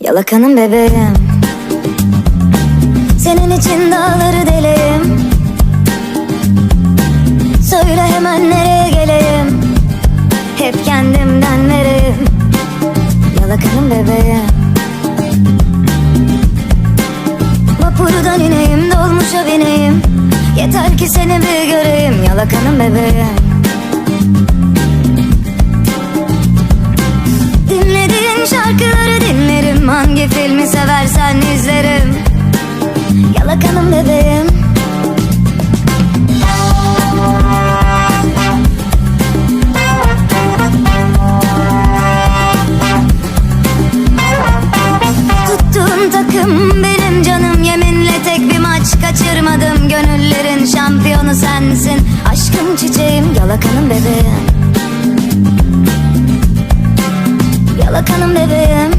Yalakanım bebeğim. Senin için dağları deleyim. Söyle hemen nereye geleyim? Hep kendimden vereyim. Yalakanım bebeğim. Vapurdan ineyim dolmuşa bineyim. Yeter ki seni bir göreyim. Yalakanım bebeğim kaçırmadım Gönüllerin şampiyonu sensin. Aşkım çiçeğim yalakanım bebeğim. Yalakanım bebeğim